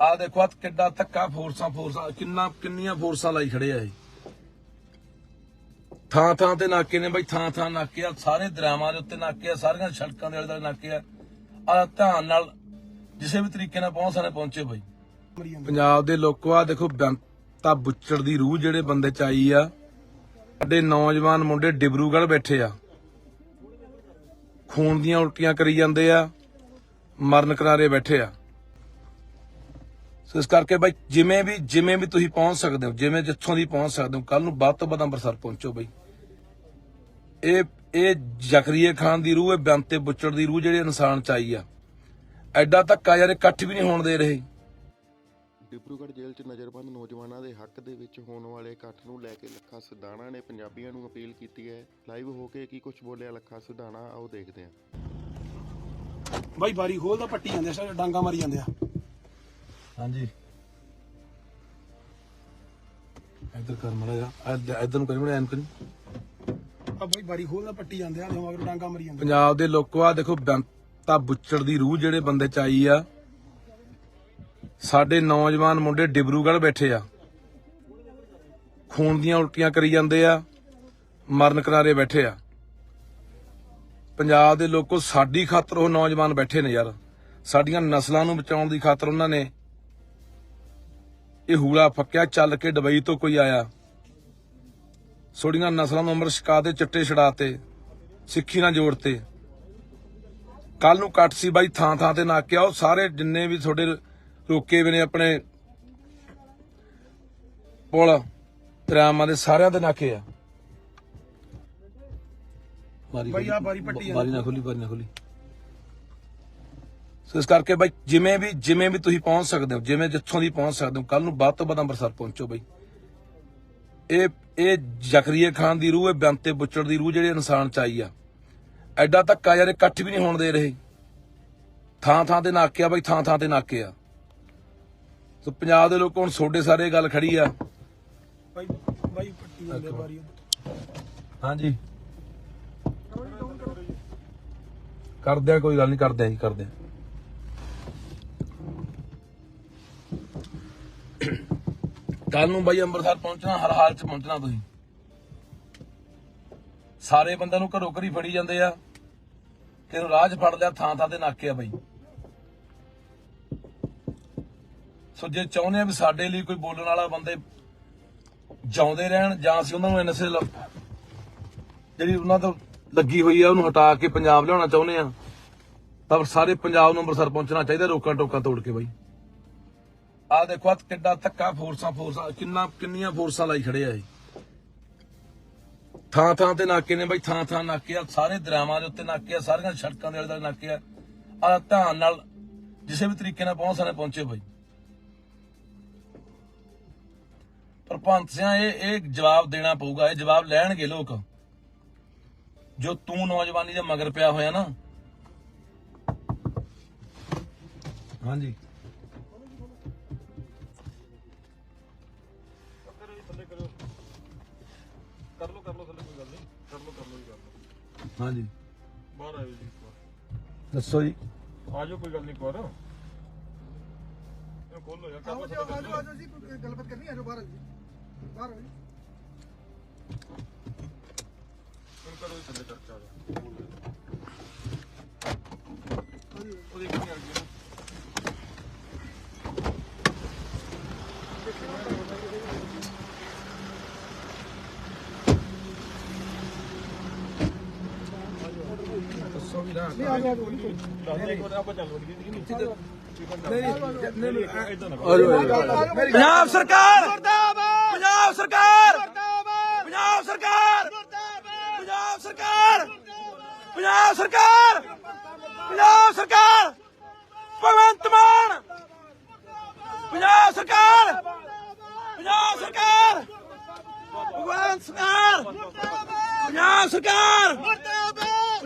ਆ ਦੇਖੋ ਆ ਕਿੱਡਾ ਧੱਕਾ ਫੋਰਸਾਂ ਫੋਰਸਾਂ, ਕਿੰਨਾ, ਕਿੰਨੀਆਂ ਫੋਰਸਾਂ ਲਾਈ ਖੜੇ ਆ ਇਹ। ਥਾਂ ਥਾਂ ਤੇ ਨਾਕੇ ਨੇ ਬਈ, ਥਾਂ ਥਾਂ ਨਾਕੇ ਆ, ਸਾਰੇ ਦਰਿਆਵਾਂ ਦੇ ਉੱਤੇ ਨਾਕੇ ਆ, ਸਾਰੀਆਂ ਸੜਕਾਂ ਦੇ ਆਲੇ ਨਾਕੇ ਆ। ਆ ਧਿਆਨ ਨਾਲ ਕਿਸੇ ਵੀ ਤਰੀਕੇ ਨਾਲ ਪਹੁੰਚ ਸਾਰੇ ਪਹੁੰਚੇ ਬਈ। ਪੰਜਾਬ ਦੇ ਲੋਕੋ ਆ ਦੇਖੋ ਬੈਂਤਾ ਬੁੱਚੜ ਦੀ ਰੂਹ ਜਿਹੜੇ ਬੰਦੇ ਚ ਆਈ ਆ, ਸਾਡੇ ਨੌਜਵਾਨ ਮੁੰਡੇ ਡਿਬਰੂਗੜ੍ਹ ਬੈਠੇ ਆ। ਖੂਨ ਦੀਆਂ ਉਲਟੀਆਂ ਕਰੀ ਜਾਂਦੇ ਆ, ਮਰਨ ਕਿਨਾਰੇ ਬੈਠੇ ਆ। ਸੋ ਇਸ ਕਰਕੇ ਬਾਈ ਜਿਵੇਂ ਵੀ ਜਿਵੇਂ ਵੀ ਤੁਸੀਂ ਪਹੁੰਚ ਸਕਦੇ ਹੋ ਜਿਵੇਂ ਜਿੱਥੋਂ ਦੀ ਪਹੁੰਚ ਸਕਦੇ ਹੋ ਕੱਲ ਨੂੰ ਵੱਧ ਤੋਂ ਵੱਧ ਅੰਮ੍ਰਿਤਸਰ ਪਹੁੰਚੋ ਬਾਈ। ਇਹ ਇਹ ਜ਼ਕਰੀਏ ਖਾਨ ਦੀ ਰੂਹ ਹੈ ਬੰਤੇ ਬੁੱਚੜ ਦੀ ਰੂਹ ਜਿਹੜੀ ਇਨਸਾਨ ਚ ਆਈ ਆ। ਐਡਾ ਧੱਕਾ ਯਾਰ ਇਕੱਠ ਵੀ ਨਹੀਂ ਹੋਣ ਦੇ ਰਹੇ। ਡਿਬਰੂਗੜ੍ਹ ਜੇਲ੍ਹ 'ਚ ਨਜ਼ਰਬੰਦ ਨੌਜਵਾਨਾਂ ਦੇ ਹੱਕ ਦੇ ਵਿੱਚ ਹੋਣ ਵਾਲੇ ਇਕੱਠ ਨੂੰ ਲੈ ਕੇ ਲੱਖਾ ਸਿਧਾਣਾ ਨੇ ਪੰਜਾਬੀਆਂ ਨੂੰ ਅਪੀਲ ਕੀਤੀ ਹੈ। ਲਾਈਵ ਹੋ ਕੇ ਕੀ ਕੁਝ ਬੋਲਿਆ ਲੱਖਾ ਸਿਧਾਣਾ ਆਓ ਦੇਖਦੇ ਹਾਂ। ਬਾਈ ਬਾਰੀ ਖੋਲਦਾ ਪੱਟੀ ਜਾਂਦੇ ਆ ਡਾਂਗਾ ਮਾਰੀ ਜਾਂਦੇ ਆ। ਹਾਂਜੀ। ਇੱਧਰ ਕਰ ਮੜਾ ਜਾ ਇੱਧਰ ਨੂੰ ਕਰੀ ਮੜਾ ਐਨ ਕਰੀ ਆ ਬਾਈ ਬਾਰੀ ਖੋਲਦਾ ਪੱਟੀ ਜਾਂਦੇ ਆ ਮਗਰ ਡਾਂਗਾ ਮਾਰੀ ਜਾਂਦੇ ਪੰਜਾਬ ਦੇ ਲੋਕੋ ਆ ਦੇਖੋ ਬੰਤਾ ਬੁੱਚੜ ਦੀ ਰੂਹ ਜਿਹੜੇ ਬੰਦੇ ਚ ਆਈ ਆ ਸਾਡੇ ਨੌਜਵਾਨ ਮੁੰਡੇ ਡਿਬਰੂਗੜ੍ਹ ਬੈਠੇ ਆ। ਖੂਨ ਦੀਆਂ ਉਲਟੀਆਂ ਕਰੀ ਜਾਂਦੇ ਆ ਮਰਨ ਕਿਨਾਰੇ ਬੈਠੇ ਆ। ਪੰਜਾਬ ਦੇ ਲੋਕੋ ਸਾਡੀ ਖਾਤਰ ਉਹ ਨੌਜਵਾਨ ਬੈਠੇ ਨੇ ਯਾਰ। ਸਾਡੀਆਂ ਨਸਲਾਂ ਨੂੰ ਬਚਾਉਣ ਦੀ ਖਾਤਰ ਉਹਨਾਂ ਨੇ ਇਹ ਹੂਲਾ ਫੱਕਿਆ, ਚੱਲ ਕੇ ਡਬਈ ਤੋਂ ਕੋਈ ਆਇਆ। ਸੋੜੀਆਂ ਨਸਲਾਂ ਨੂੰ ਅੰਮ੍ਰਿਤ ਛਕਾ ਦੇ, ਚਿੱਟੇ ਛੜਾਤੇ ਸਿੱਖੀ ਨਾਲ ਜੋੜਤੇ ਕੱਲ ਨੂੰ ਕੱਟ ਸੀ ਬਾਈ, ਥਾਂ ਥਾਂ ਤੇ ਨਾਕਿਆ ਉਹ ਸਾਰੇ ਜਿੰਨੇ ਵੀ ਤੁਹਾਡੇ ਰੋਕੇ ਵੀ ਨੇ ਆਪਣੇ ਪੁਲ ਤਰਾਮਾਂ ਦੇ ਸਾਰਿਆਂ ਦੇ ਨਾਕੇ ਆ। ਬਾਰੀ ਬਾਰੀ ਪੱਟੀ ਬਾਰੀ ਨਾ ਖੋਲੀ, ਬਾਰੀ ਨਾ ਖੋਲੀ। ਸੋ ਇਸ ਕਰਕੇ ਬਾਈ ਜਿਵੇਂ ਵੀ ਜਿਵੇਂ ਵੀ ਤੁਸੀਂ ਪਹੁੰਚ ਸਕਦੇ ਹੋ ਜਿਵੇਂ ਜਿੱਥੋਂ ਦੀ ਪਹੁੰਚ ਸਕਦੇ ਹੋ ਕੱਲ ਨੂੰ ਵੱਧ ਤੋਂ ਵੱਧ ਅੰਮ੍ਰਿਤਸਰ ਪਹੁੰਚੋ ਬਾਈ। ਇਹ ਇਹ ਜ਼ਕਰੀਏ ਖਾਨ ਦੀ ਰੂਹ ਹੈ ਬੰਤੇ ਬੁੱਚੜ ਦੀ ਰੂਹ ਜਿਹੜੀ ਇਨਸਾਨ ਚ ਆਈ ਆ। ਐਡਾ ਧੱਕਾ ਯਾਰ ਇਕੱਠ ਵੀ ਨਹੀਂ ਹੋਣ ਦੇ ਰਹੇ। ਥਾਂ ਥਾਂ ਤੇ ਨਾਕੇ ਆ ਬਾਈ ਥਾਂ ਥਾਂ ਤੇ ਨਾਕੇ ਆ। ਸੋ ਪੰਜਾਬ ਦੇ ਲੋਕ ਹੁਣ ਛੋਡੇ ਸਾਰੇ ਗੱਲ ਖੜੀ ਆ। ਬਾਈ ਬਾਈ ਪੱਟੀ ਜਾਂਦੇ ਆ ਬਾਰੀ। ਹਾਂਜੀ। ਕਰਦੇ ਆ ਕੋਈ ਗੱਲ ਨਹੀਂ ਕਰਦੇ ਆ ਜੀ ਕਰਦੇ ਆ। ਕੱਲ ਨੂੰ ਬਾਈ ਅੰਮ੍ਰਿਤਸਰ ਪਹੁੰਚਣਾ, ਹਰ ਹਾਲ ਚ ਪਹੁੰਚਣਾ ਤੁਸੀਂ। ਸਾਰੇ ਬੰਦਿਆਂ ਨੂੰ ਘਰੋਂ ਘਰੀ ਫੜੀ ਜਾਂਦੇ ਆ। ਕਿਹਨੂੰ ਰਾਹ 'ਚ ਫੜ ਲਿਆ, ਥਾਂ ਥਾਂ ਤੇ ਨਾਕੇ ਆ ਬਾਈ। ਸੋ ਜੇ ਚਾਹੁੰਦੇ ਆ ਵੀ ਸਾਡੇ ਲਈ ਕੋਈ ਬੋਲਣ ਵਾਲਾ ਬੰਦੇ ਜਾਉਂਦੇ ਰਹਿਣ, ਜਾਂ ਅਸੀਂ ਉਹਨਾਂ ਨੂੰ ਐਨਐਸਏ ਜਿਹੜੀ ਉਹਨਾਂ ਤੋਂ ਲੱਗੀ ਹੋਈ ਆ, ਉਹਨੂੰ ਹਟਾ ਕੇ ਪੰਜਾਬ ਲਿਆਉਣਾ ਚਾਹੁੰਦੇ ਆ, ਤਾਂ ਸਾਰੇ ਪੰਜਾਬ ਨੂੰ ਅੰਮ੍ਰਿਤਸਰ ਪਹੁੰਚਣਾ ਚਾਹੀਦਾ ਰੋਕਾਂ ਟੋਕਾਂ ਤੋੜ ਕੇ ਬਾਈ। ਆ ਦੇਖੋ ਆ ਕਿੱਡਾ ਧੱਕਾ ਫੋਰਸਾਂ ਫੋਰਸਾਂ, ਕਿੰਨਾ, ਕਿੰਨੀਆਂ ਫੋਰਸਾਂ ਲਾਈ ਖੜੇ ਆ ਇਹ। ਥਾਂ ਥਾਂ ਤੇ ਨਾਕੇ ਨੇ ਬਾਈ, ਥਾਂ ਥਾਂ ਨਾਕੇ ਆ, ਸਾਰੇ ਦਰਿਆਵਾਂ ਦੇ ਉੱਤੇ ਨਾਕੇ ਆ, ਸਾਰੀਆਂ ਸੜਕਾਂ ਦੇ ਆਲੇ ਨਾਕੇ ਆ। ਆ ਧਿਆਨ ਨਾਲ ਕਿਸੇ ਵੀ ਤਰੀਕੇ ਨਾਲ ਪਹੁੰਚ ਸਕਦੇ ਪਹੁੰਚੇ ਬਈ। ਪਰ ਭੰਤ ਸਿਆ, ਇਹ ਇਹ ਜਵਾਬ ਦੇਣਾ ਪਊਗਾ, ਇਹ ਜਵਾਬ ਲੈਣਗੇ ਲੋਕ। ਜੋ ਤੂੰ ਨੌਜਵਾਨੀ ਦੇ ਮਗਰ ਪਿਆ ਹੋਇਆ ਨਾ। ਹਾਂਜੀ। ਗੱਲ ਹਾਂਜੀ ਬਾਹਰ ਆਇਓ ਜੀ ਇੱਕ ਵਾਰ ਦੱਸੋ ਜੀ ਆ ਜਾਓ ਕੋਈ ਗੱਲ ਨਹੀਂ ਇੱਕ ਵਾਰ ਇਹ ਖੋਲ ਲੋ ਯਾਰ ਕਰ ਲੋ ਥੱਲੇ ਕਰ ਲਓ। ਜੀ ਗੱਲਬਾਤ ਕਰਨੀ ਆ ਜੋ ਬਾਹਰ ਜੀ ਬਾਹਰ ਆ ਜੀ ਹੁਣ ਕਰੋ ਜੀ ਥੱਲੇ ਚਰਚਾ ਆ ਜਾਓ ਉਹਦੀ ਕਿੰਨੀ ਆ ਗਈ ਦੱਸੋ ਵੀ ਨਾ। ਨਹੀਂ ਆ ਗਿਆ ਦੱਸ ਦੇ ਇੱਕ ਵਾਰ ਆਪਾਂ ਚੱਲ ਵੜੀਏ। ਨਹੀਂ ਇਦਾਂ ਨਾ ਪੰਜਾਬ ਸਰਕਾਰ! ਮੁਰਦਾਬਾਦ ਪੰਜਾਬ ਸਰਕਾਰ! ਮੁਰਦਾਬਾਦ ਪੰਜਾਬ ਸਰਕਾਰ! ਮੁਰਦਾਬਾਦ ਪੰਜਾਬ ਸਰਕਾਰ! ਪੰਜਾਬ ਸਰਕਾਰ! ਪੰਜਾਬ ਸਰਕਾਰ! ਭਗਵੰਤ ਮਾਨ! ਪੰਜਾਬ ਸਰਕਾਰ! ਪੰਜਾਬ ਸਰਕਾਰ! ਭਗਵੰਤ ਸਰਕਾਰ! ਪੰਜਾਬ ਸਰਕਾਰ!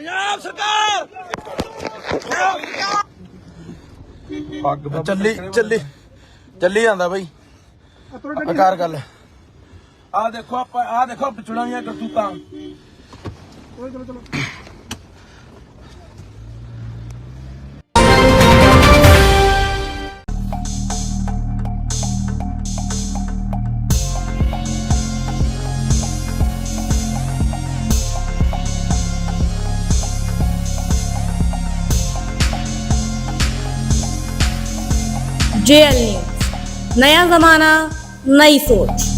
ਪੰਜਾਬ ਸਰਕਾਰ! ਪੱਗ ਚੱਲੀ ਚੱਲੀ ਚੱਲੀ ਜਾਂਦਾ ਬਈ। ਆਕਾਰ ਗੱਲ। ਆ ਦੇਖੋ ਆਪਾਂ ਆ ਦੇਖੋ ਵਿਚੜਾਂ ਦੀਆਂ ਕਰਤੂਤਾਂ। ਚਲੋ ਚਲੋ જેએલ ન્યૂઝ નયા જમાના નઈ સોચ